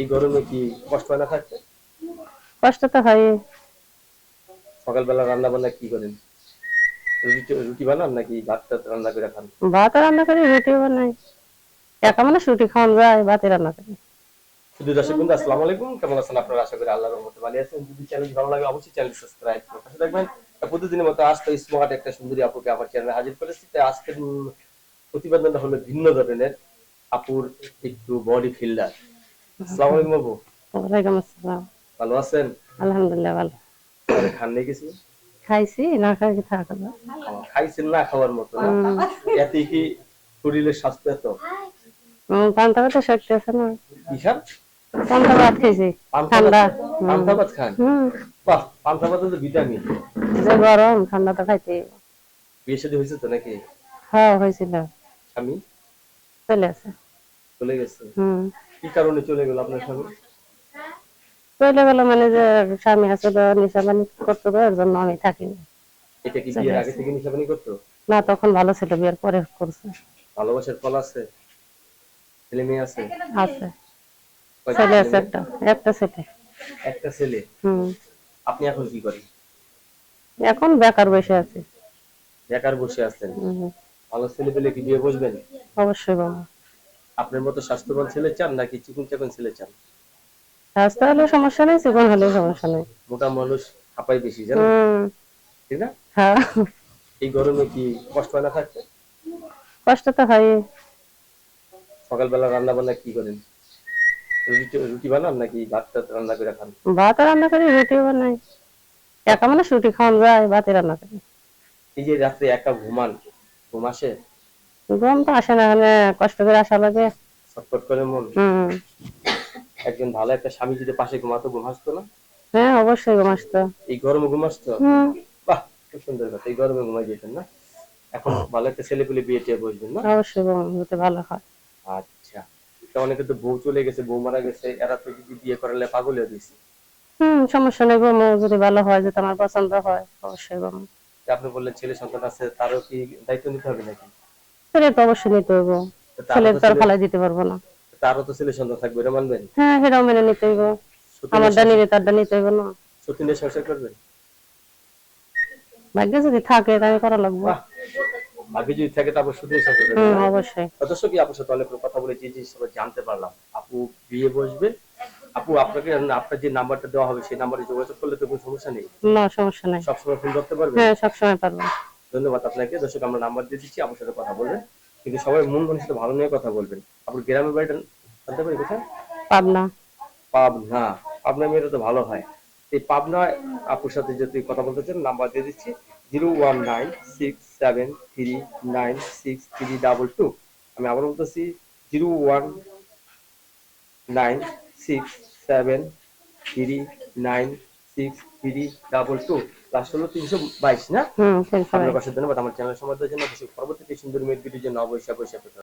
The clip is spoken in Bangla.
এই গরমে কি কষ্ট হয় না থাকতে? কষ্ট তো হয়। সকালবেলা রান্না বান্না কি করেন? রুটি রুটি বানান নাকি ভাত রান্না করে খান? ভাত রান্না করি রুটিও বানাই। একা মানে রুটি খাওয়ান যায় ভাতে রান্না করি। শুধু দর্শক বন্ধু আসসালামু আলাইকুম। কেমন আছেন আপনারা? আশা করি আল্লাহর রহমতে ভালো আছেন। যদি চ্যানেল ভালো লাগে অবশ্যই চ্যানেল সাবস্ক্রাইব করে পাশে থাকবেন। প্রতিদিনের মতো আজ তো স্মার্ট একটা সুন্দরী আপুকে আমার চ্যানেলে হাজির করেছি। তাই আজকের প্রতিবেদনটা হলো ভিন্ন ধরনের। আপুর একটু বডি ফিল্ডার আসসালামু আলাইকুম ওয়ালাইকুম আসসালাম। ভালো আছেন? আলহামদুলিল্লাহ ভালো। আরে খান নেই কিছু? খাইছি না খাই থাকা খাওয়া- খাইছেন না খাওয়ার মতো? এতে কি শরীরের স্বাস্থ্য এত? পান্তা ভাত শক্তি আছে না। কি খান পান্তা ভাত খাইছি ঠান্ডা। পান্তা ভাত খান? বাহ পান্তা ভাতে তো ভিটামিন। যে গরম ঠান্ডা তো খাইতে বিয়ে শাদী হয়েছে তো নাকি? হ্যাঁ হয়েছিল। স্বামী? চলে আছে চলে গেছে। কি কারণে চলে গেল আপনার স্বামী? চলে গেল মানে যে স্বামী আসলে নিশা পানি করতো তো এর জন্য আমি থাকিনি। এটা কি বিয়ের আগে থেকে নিশাপানি করতো? না তখন ভালো ছিল বিয়ের পরে করছে। ভালোবাসার ফল আছে? ছেলে মেয়ে আছে? আছে। ছেলে আছে একটা। একটা ছেলে? একটা ছেলে? হুম। আপনি এখন কি করেন? এখন বেকার বসে আছে। বেকার বসে আছেন? হুম, ভালো ছেলে পেলে কি বিয়ে বসবেন? অবশ্যই বাবা আপনার মতো স্বাস্থ্যবান ছেলে চান নাকি চিকুন চাকুন ছেলে চান? স্বাস্থ্য হলে সমস্যা নেই জীবন হলে সমস্যা নেই। মোটা মানুষ হাঁপাই বেশি জানেন হুম। ঠিক না? হ্যাঁ। এই গরমে কি কষ্ট হয় না থাকতে? কষ্ট তো হয় সকালবেলা রান্না বান্না কি করেন? রুটি রুটি বানান নাকি ভাত রান্না করে খান? ভাত রান্না করি রুটিও বানাই। একা মানে রুটি খাওয়ান যায় ভাতে রান্না করি। এই যে রাত্রে একা ঘুমান ঘুম আসে? গরম তো আসে না মানে কষ্ট করে আসা লাগে। ছটফট করে মন। হুম। একজন ভালো একটা স্বামী যদি পাশে ঘুমাতো ঘুম আসতো না? হ্যাঁ অবশ্যই ঘুম আসতো। এই গরমে ঘুম আসতো? বাহ খুব সুন্দর কথা এই গরমে ঘুমাই যেতেন না? এখন ভালো একটা ছেলে পেলে বিয়ে টিয়ে বসবেন না? অবশ্যই হতে ভালো হয়। আচ্ছা তো অনেকে তো বউ চলে গেছে বউ মারা গেছে এরা তো যদি বিয়ে করালে পাগল হয়ে দিচ্ছে হুম সমস্যা নেই ঘুম যদি ভালো হয় যদি আমার পছন্দ হয় অবশ্যই ঘুম। আপনি বললেন ছেলে সন্তান আছে তারও কি দায়িত্ব নিতে হবে নাকি? ছেলে তো অবশ্যই নিতে হইব। ছেলের তো ফালাই দিতে পারব না। তারও তো ছেলে সন্তান থাকবে এটা মানবেন? হ্যাঁ সেটাও মেনে নিতে হইব। সতীনের আমারটা নিলে তারটা নিতে হইব না। সতীনের সংসার করবেন? ভাগ্যে যদি থাকে তাহলে করা লাগবে। আগে যদি থাকে তারপর সতীনের সংসার করবেন? অবশ্যই। অথচ কি আপুর সাথে অনেক কথা বলে যে আমরা জানতে পারলাম। আপু বিয়ে বসবে। আপু আপনাকে আপনার যে নাম্বারটা দেওয়া হবে সেই নাম্বারে যোগাযোগ করলে তো কোনো সমস্যা নেই। না সমস্যা নাই। সবসময় ফোন করতে পারবেন? হ্যাঁ সবসময় পারব। ধন্যবাদ আপনাকে। দর্শক আমরা নাম্বার দিয়ে দিচ্ছি আপনার সাথে কথা বলবেন। কিন্তু সবাই মন মানুষের ভালো নিয়ে কথা বলবেন। আপনার গ্রামের বাড়িটা জানতে পারি কোথায়? পাবনা। পাবনা। পাবনা মেয়েটা তো ভালো হয়। এই পাবনা আপুর সাথে যদি কথা বলতে চান নাম্বার দিয়ে দিচ্ছি zero one nine six seven three nine six three double two. আমি আবার বলতেছি zero one nine six seven three nine six three double two last হলো তিনশো বাইশ না? হুম আপনার পাশে ধন্যবাদ। আমার চ্যানেল সম্বন্ধে জন্য পরবর্তীতে সুন্দর মেয়ের ভিডিওর জন্য অবশ্যই অবশ্যই অপেক্ষা